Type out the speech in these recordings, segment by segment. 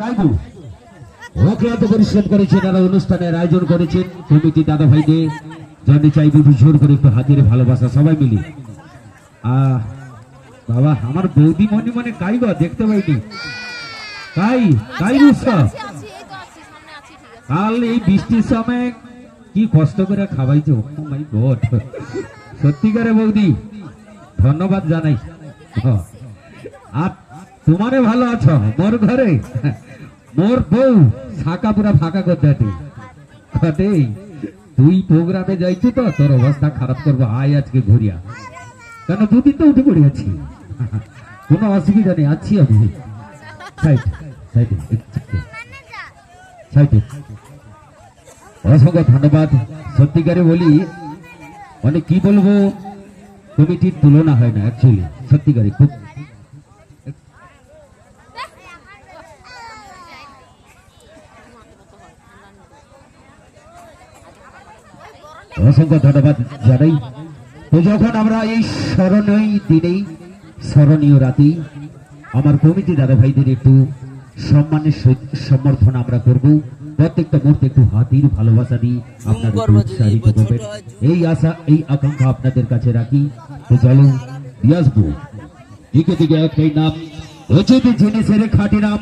চাইব। অক্লান্ত পরিশ্রম করেছেন এরা অনুষ্ঠানের আয়োজন করেছেন। কমিটি দাদা ভাইদের জানি চাইব ভীষণ করে একটু হাতের ভালোবাসা সবাই মিলে। আহ বাবা, আমার বৌদি মনে মনে কাই গো দেখতে পাইনি। কাই কাই বুঝছ আছি আছি এই তো আছি সামনে আছি ঠিক আছে কাল এই বৃষ্টির সময় কি কষ্ট করে খাওয়াইছো? ও মাই বৌদি, ধন্যবাদ জানাই। আর তোমারে ভালো আছো, মোর ঘরে? মোর বউ শাখা পুরা ফাঁকা করতে ঘটে তুই প্রোগ্রামে যাইছি তো, তোর অবস্থা খারাপ করব, আয় আজকে ঘুরিয়া। কেন, দুদিন তো উঠে পড়ে আছি। কোনো অসুবিধা নেই, আছি আমি। অসংখ্য ধন্যবাদ। সত্যিকারে বলি মানে কি বলব কমিটির তুলনা হয় না অ্যাকচুয়ালি সত্যিকারে খুব অসংখ্য ধন্যবাদ জানাই। তো যখন আমরা এই স্মরণীয় দিনেই স্মরণীয় রাতেই আমার কমিটি দাদা ভাইদের একটু সম্মানের সম্বর্ধনা আমরা করব। প্রত্যেকটা মুহূর্তে একটু হাতির ভালোবাসা দিয়ে আপনাদের উৎসাহিত করবেন। এই আশা এই আকাঙ্ক্ষা আপনাদের কাছে রাখি। তো চলো আসব। দিকে দিকে একটাই নাম উচিত জিনিসের খাঁটি নাম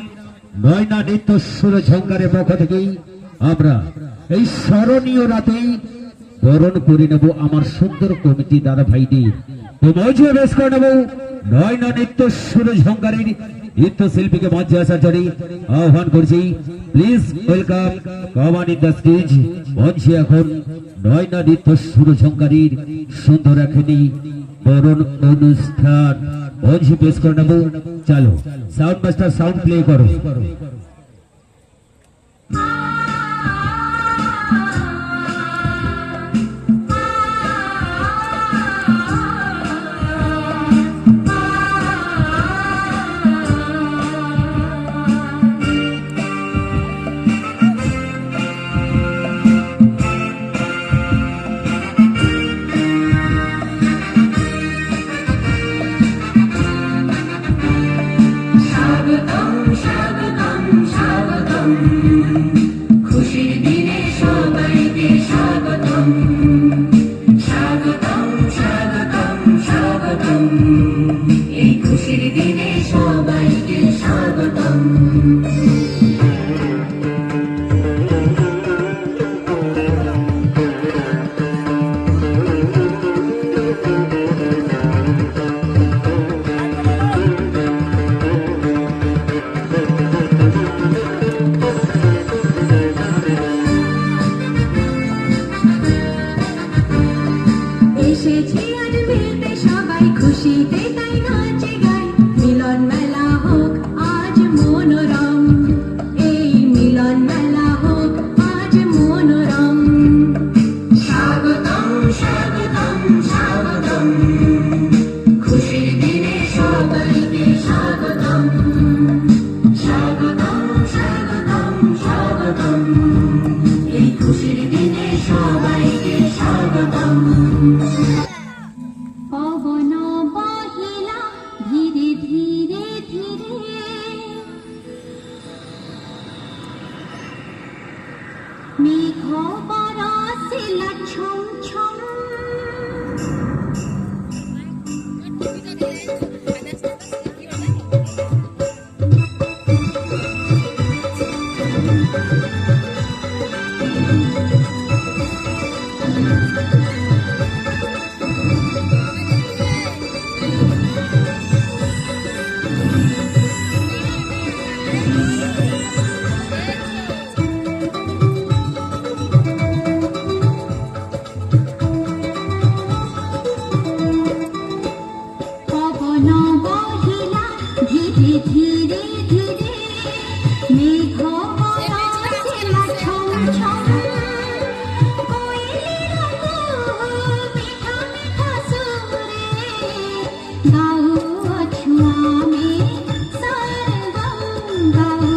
নয় না নিত্য সুর ঝঙ্কারের পক্ষ থেকেই আমরা এই স্মরণীয় রাতেই বরণ করে নেব আমার সুন্দর কমিটি দাদা ভাইদের। বেশ করে নেব। নয় শিল্পীকে মঞ্চে আসার জন্য আহ্বান করছি। Please welcome come on in the stage মঞ্চে এখন নয় সুন্দর এখনই বরণ অনুষ্ঠান। মঞ্চে পেশ করে নেব। চলো সাউন্ড মাস্টার সাউন্ড প্লে করো। এই মিলন anda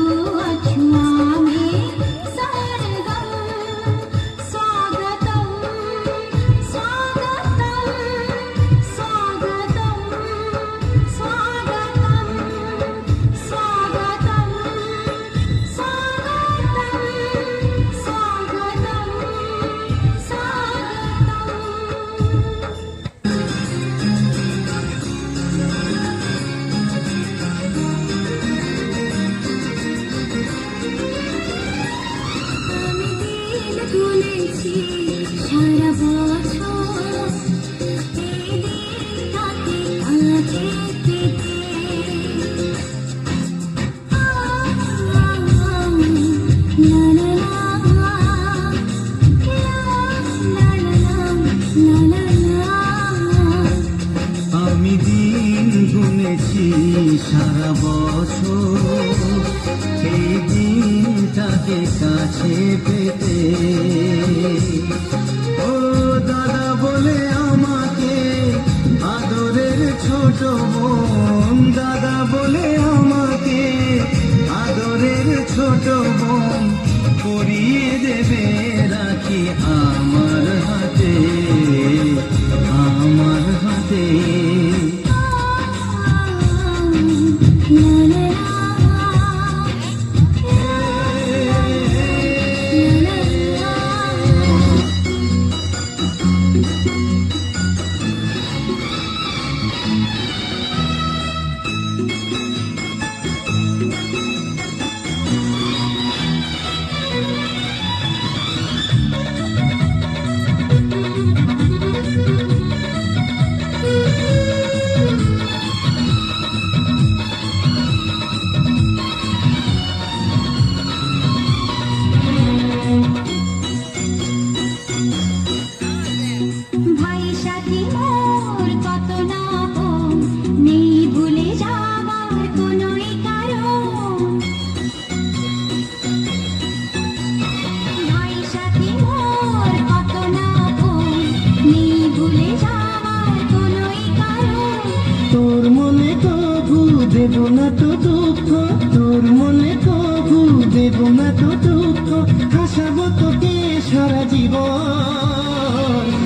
ভাষা মতো কে সারা জীবন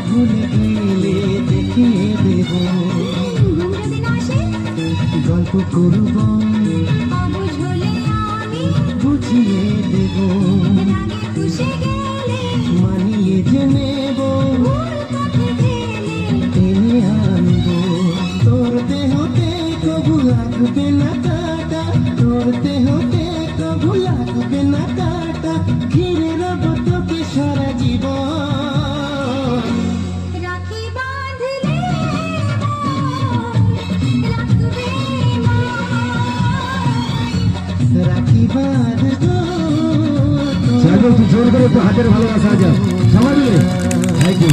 ভুলে গেলে দেখিয়ে দেব গল্প করব বুঝিয়ে দেব মানিয়ে যে নেব টেনে আনব তোর দেহতে কবু লাগবে না কাটা তোর দেহতে একটু জোর করে একটু হাতের ভালোবাসা আছে সবাই মিলে থ্যাংক ইউ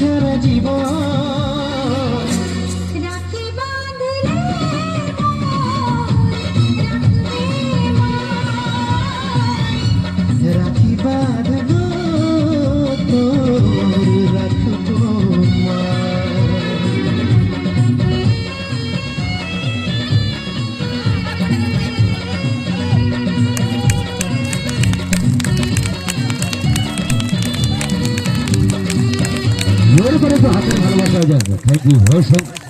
সারা জীবন। হাতের